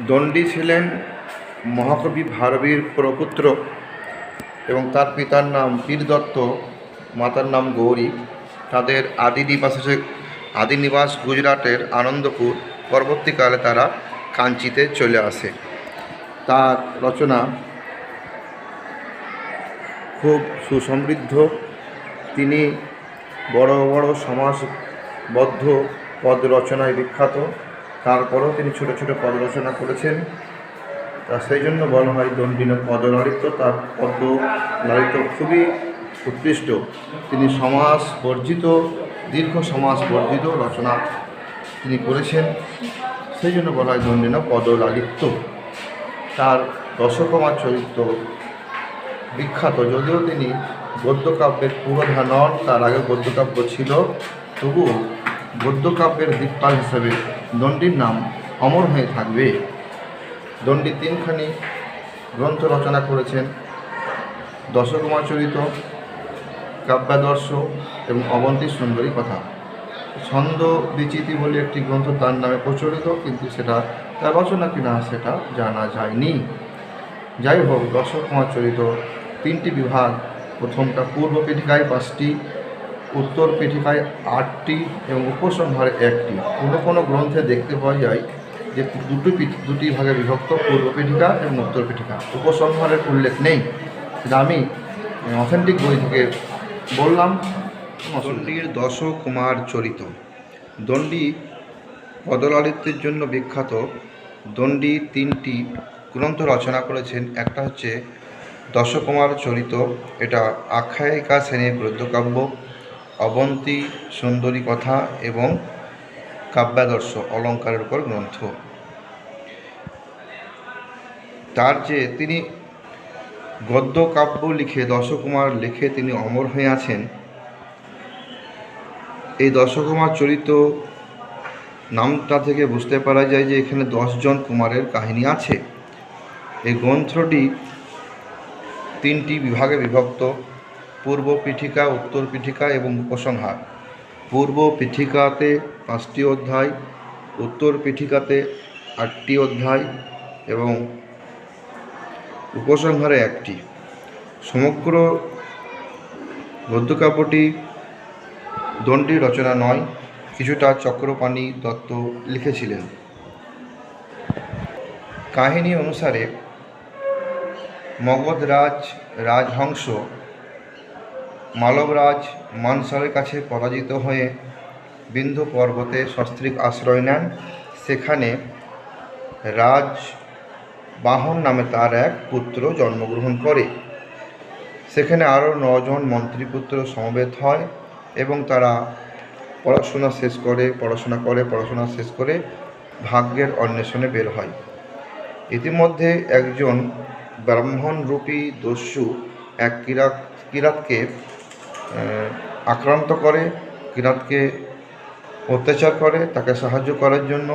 দণ্ডী ছিলেন মহাকবি ভারবীর প্রপুত্র এবং তার পিতার নাম পীর দত্ত মাতার নাম গৌরী। তাদের আদি নিবাস আদি নিবাস গুজরাটের আনন্দপুর পরবর্তীকালে তারা কাঞ্চিতে চলে আসে। তার রচনা খুব সুসমৃদ্ধ। তিনি বড় বড় সমাজবদ্ধ পদ রচনায় বিখ্যাত। তারপরেও তিনি ছোট ছোট পদ রচনা করেছেন। তা সেই জন্য বলা হয় দণ্ডিন পদলালিত্য তার পদ্ম লালিত্য খুবই উৎকৃষ্ট। তিনি সমাজ বর্জিত, দীর্ঘ সমাজ বর্জিত রচনা তিনি করেছেন। সেই জন্য বলা হয় দণ্ডিন পদলালিত্য তার দশকমার চরিত্র বিখ্যাত। যদিও তিনি গদ্যকাব্যের পুরোধা নন তার আগে গদ্যকাব্য ছিল তবুও গদ্যকাব্যের দিকপাল হিসেবে দণ্ডির নাম অমর হয়ে থাকবে। দণ্ডী তিনখানি গ্রন্থ রচনা করেছেন দশকুমার চরিত, কাব্যাদর্শ এবং অবন্তী সুন্দরী কথা। ছন্দ বিচিতি বলে একটি গ্রন্থ তার নামে প্রচলিত, কিন্তু সেটা তার রচনা কিনা সেটা জানা যায়নি। যাই হোক, দশকুমার চরিত তিনটি বিভাগ, প্রথমটা পূর্ব পীঠিকায় পাঁচটি উত্তর পীঠিকায় আটটি এবং উপসংহারে একটি। কোনো কোনো গ্রন্থে দেখতে পাওয়া যায় যে দুটি দুটি ভাগে বিভক্ত, পূর্ব পীঠিকা এবং উত্তর পীঠিকা উপসংহারের উল্লেখ নেই। আমি অথেন্টিক বই থেকে বললাম দণ্ডির দশ কুমার চরিত। দণ্ডী পদলালিত্যের জন্য বিখ্যাত। দণ্ডী তিনটি গ্রন্থ রচনা করেছেন। একটা হচ্ছে দশকুমার চরিত, এটা আখ্যায়িকা শ্রেণির গদ্যকাব্য অবন্তী, সুন্দরী কথা এবং কাব্যাদর্শ, অলঙ্কারের উপর গ্রন্থ। তার যে তিনি গদ্য কাব্য লিখে দশকুমার লিখে তিনি অমর হয়ে আছেন। এই দশকুমার চরিত নামটা থেকে বুঝতে পারা যায় যে এখানে দশজন কুমারের কাহিনী আছে। এই গ্রন্থটি তিনটি বিভাগে বিভক্ত। পূর্ব পিঠিকা, উত্তর পীঠিকা এবং উপসংহার। পূর্ব পিঠিকাতে পাঁচটি অধ্যায়, উত্তর পিঠিকাতে আটটি অধ্যায় এবং উপসংহারে একটি। সমগ্র গদ্যকাব্যটি দণ্ডী রচনা নয়, কিছুটা চক্রপাণি দত্ত লিখেছিলেন। কাহিনী অনুসারে মগধরাজ রাজহংস মালবরাজ মানসরের কাছে পরাজিত হয়ে বিন্ধু পর্বতে সস্ত্রীক আশ্রয় নেন। সেখানে রাজ বাহন নামে তার এক পুত্র জন্মগ্রহণ করে। সেখানে আরও নজন মন্ত্রীপুত্র সমবেত হয় এবং তারা পড়াশোনা শেষ করে, পড়াশোনা করে, পড়াশোনা শেষ করে ভাগ্যের অন্বেষণে বের হয়। ইতিমধ্যে একজন ব্রাহ্মণরূপী দস্যু এক কিরাত, কিরাতকে আক্রান্ত করে কিরাতকে অত্যাচার করে, তাকে সাহায্য করার জন্য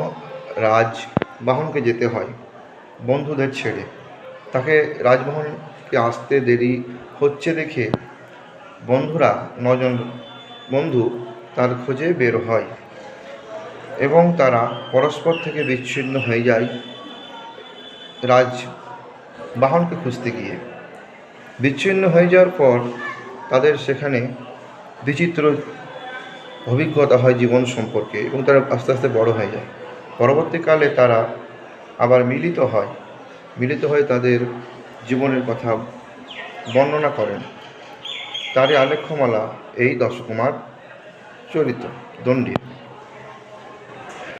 রাজ বাহনকে যেতে হয়, বন্ধুদের ছেড়ে। তাকে রাজমোহনকে আসতে দেরি হচ্ছে দেখে বন্ধুরা নজন বন্ধু তার খোঁজে বের হয় এবং তারা পরস্পর থেকে বিচ্ছিন্ন হয়ে যায় রাজ বাহনকে খুঁজতে গিয়ে। বিচ্ছিন্ন হয়ে যাওয়ার পর তাদের সেখানে বিচিত্র অভিজ্ঞতা হয় জীবন সম্পর্কে এবং তারা আস্তে আস্তে বড় হয়ে যায়। পরবর্তীকালে তারা আবার মিলিত হয়, মিলিত হয়ে তাদের জীবনের কথা বর্ণনা করেন। তারই আলেখ্যমালা এই দশকুমার চরিত্র দণ্ডী